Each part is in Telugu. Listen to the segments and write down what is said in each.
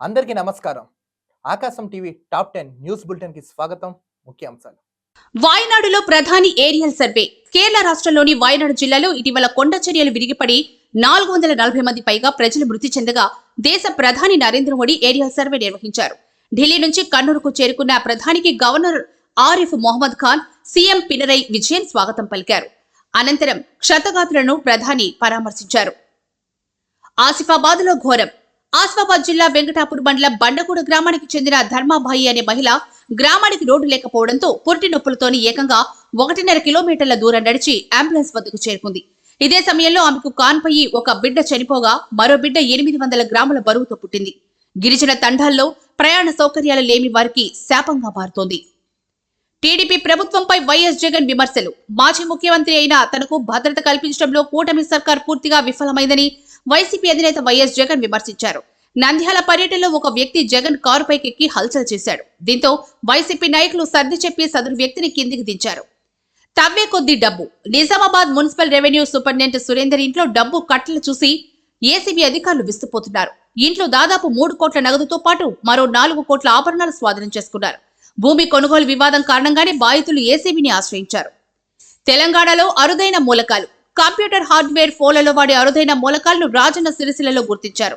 అందరికీ నమస్కారం. Akasam TV top ten news బులెటిన్కి స్వాగతం. ముఖ్యాంశాలు వాయనాడులో ప్రధాని ఏరియల్ సర్వే. కేరళ రాష్ట్రంలోని వాయనాడు జిల్లాలో ఇటీవల కొండ చర్యలు విరిగిపడి నాలుగు వందల నలభై మంది పైగా ప్రజలు మృతి చెందగా దేశ ప్రధాని నరేంద్ర మోడీ ఏరియల్ సర్వే నిర్వహించారు. ఢిల్లీ నుంచి కన్నూరుకు చేరుకున్న ప్రధానికి గవర్నర్ ఆరిఫ్ మొహమ్మద్ ఖాన్ సీఎం పినరై విజయన్ స్వాగతం పలికారు. అనంతరం క్షతగాతులను ప్రధాని పరామర్శించారు. ఆసిఫాబాద్లో ఘోరం. ఆసిఫాబాద్ జిల్లా వెంకటాపూర్ మండలం బండగూడ గ్రామానికి చెందిన ధర్మాబాయి అనే మహిళ గ్రామానికి రోడ్డు లేకపోవడంతో పొరటి నొప్పులతోని ఏకంగా ఒకటిన్నర కిలోమీటర్ల దూరం నడిచి అంబులెన్స్ వద్దకు చేరుకుంది. ఇదే సమయంలో ఆమెకు కాన్పయ్యి ఒక బిడ్డ చనిపోగా మరో బిడ్డ ఎనిమిది వందల గ్రాముల బరువుతో పుట్టింది. గిరిజన తండాల్లో ప్రయాణ సౌకర్యాలు లేమి వారికి శాపంగా మారుతోంది. టీడీపీ ప్రభుత్వంపై వైఎస్ జగన్ విమర్శలు. మాజీ ముఖ్యమంత్రి అయిన తనకు భద్రత కల్పించడంలో కూటమి సర్కార్ పూర్తిగా విఫలమైందని వైసీపీ అధినేత వైఎస్ జగన్ విమర్శించారు. నంద్యాల పర్యటనలో ఒక వ్యక్తి జగన్ కారుపైకెక్కి హల్చల్ చేశాడు. దీంతో వైసీపీ నాయకులు సర్ది చెప్పి సదరు వ్యక్తిని కిందికి దించారు. తవ్వే కొద్ది డబ్బు. Nizamabad municipal revenue superintendent Surender ఇంట్లో డబ్బు కట్టలు చూసి ఏసీబీ అధికారులు విస్తుపోతున్నారు. ఇంట్లో దాదాపు మూడు కోట్ల నగదుతో పాటు మరో నాలుగు కోట్ల ఆభరణాలు స్వాధీనం చేసుకున్నారు. భూమి కొనుగోలు వివాదం కారణంగానే బాధితులు ఏసీబీని ఆశ్రయించారు. తెలంగాణలో అరుదైన మూలకాలు కంప్యూటర్ హార్డ్వేర్ ఫోన్లలో వాడే అరుదైన మూలకాలను రాజన్న సిరిసిల్లలో గుర్తించారు.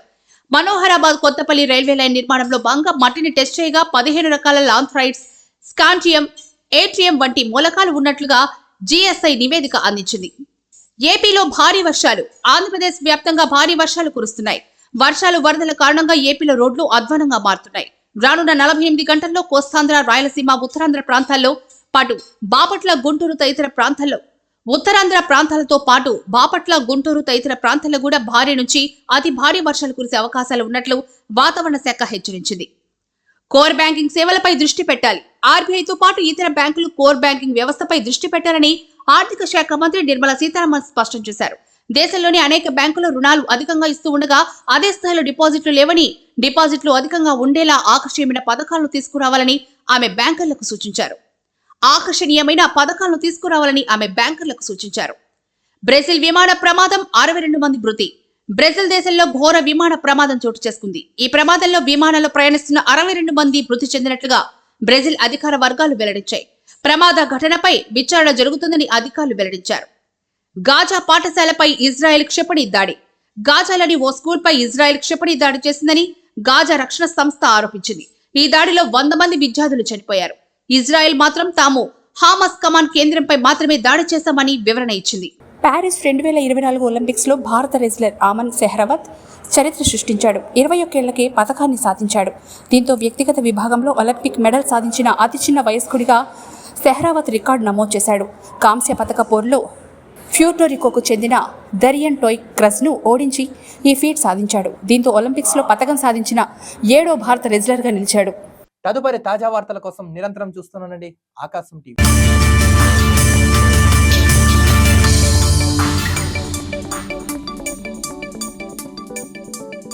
మనోహరాబాద్ కొత్తపల్లి రైల్వే లైన్ నిర్మాణంలో భాగంగా మట్టిని టెస్ట్ చేయగా పదిహేను రకాల లాంథ్రైడ్స్ స్కాంటియం ఏటీఎం వంటి మూలకాలు ఉన్నట్లుగా జీఎస్ఐ నివేదిక అందించింది. ఏపీలో భారీ వర్షాలు ఆంధ్రప్రదేశ్ వ్యాప్తంగా భారీ వర్షాలు కురుస్తున్నాయి. వర్షాలు వరదల కారణంగా ఏపీలో రోడ్లు అధ్వానంగా మారుతున్నాయి. రానున్న నలభై ఎనిమిది గంటల్లో కోస్తాంధ్ర రాయలసీమ ఉత్తరాంధ్ర ప్రాంతాల్లో పాటు బాపట్ల గుంటూరు తదితర ప్రాంతాల్లో ఉత్తరాంధ్ర ప్రాంతాలతో పాటు బాపట్ల గుంటూరు తదితర ప్రాంతాల్లో కూడా భారీ నుంచి అతి భారీ వర్షాలు కురిసే అవకాశాలు ఉన్నట్లు వాతావరణ శాఖ హెచ్చరించింది. కోర్ బ్యాంకింగ్ సేవలపై దృష్టి పెట్టాలి. ఆర్బీఐతో పాటు ఇతర బ్యాంకులు కోర్ బ్యాంకింగ్ వ్యవస్థపై దృష్టి పెట్టాలని ఆర్థిక శాఖ మంత్రి నిర్మలా సీతారామన్ స్పష్టం చేశారు. దేశంలోని అనేక బ్యాంకులు రుణాలు అధికంగా ఇస్తూ ఉండగా అదే స్థాయిలో డిపాజిట్లు లేవని డిపాజిట్లు అధికంగా ఉండేలా ఆకర్షణీయమైన పథకాలను తీసుకురావాలని ఆమె బ్యాంకర్లకు సూచించారు. ఆకర్షణీయమైన పథకాలను తీసుకురావాలని ఆమె బ్యాంకర్లకు సూచించారు. బ్రెజిల్ విమాన ప్రమాదం అరవై రెండు మంది మృతి. బ్రెజిల్ దేశంలో ఘోర విమాన ప్రమాదం చోటు చేసుకుంది. ఈ ప్రమాదంలో విమానంలో ప్రయాణిస్తున్న అరవై రెండు మంది మృతి చెందినట్లుగా బ్రెజిల్ అధికార వర్గాలు వెల్లడించాయి. ప్రమాద ఘటనపై విచారణ జరుగుతుందని అధికారులు వెల్లడించారు. గాజా పాఠశాలపై ఇజ్రాయెల్ క్షిపణి దాడి. గాజాలోని ఓ స్కూల్పై ఇజ్రాయెల్ క్షిపణి దాడి చేసిందని గాజా రక్షణ సంస్థ ఆరోపించింది. ఈ దాడిలో వంద మంది విద్యార్థులు చనిపోయారు. ఇజ్రాయెల్ మాత్రం తాము హామస్ కమాండ్ కేంద్రంపై మాత్రమే దాడి చేశామని వివరణ ఇచ్చింది. ప్యారిస్ రెండు వేల ఇరవై నాలుగు ఒలింపిక్స్లో భారత రెజ్లర్ ఆమన్ సెహ్రావత్ చరిత్ర సృష్టించాడు. ఇరవై ఒక్కేళ్ళకే పథకాన్ని సాధించాడు. దీంతో వ్యక్తిగత విభాగంలో ఒలింపిక్ మెడల్ సాధించిన అతి చిన్న వయస్కుడిగా సెహ్రావత్ రికార్డు నమోదు చేశాడు. కాంస్య పథక పోరులో ఫ్యూర్టోరికోకు చెందిన దరియన్ టోయ్ క్రస్ను ఓడించి ఈ ఫీట్ సాధించాడు. దీంతో ఒలింపిక్స్లో పతకం సాధించిన ఏడో భారత రెజ్లర్గా నిలిచాడు. తదుపరి తాజా వార్తల కోసం నిరంతరం చూస్తున్నానండి ఆకాశం టీవీ.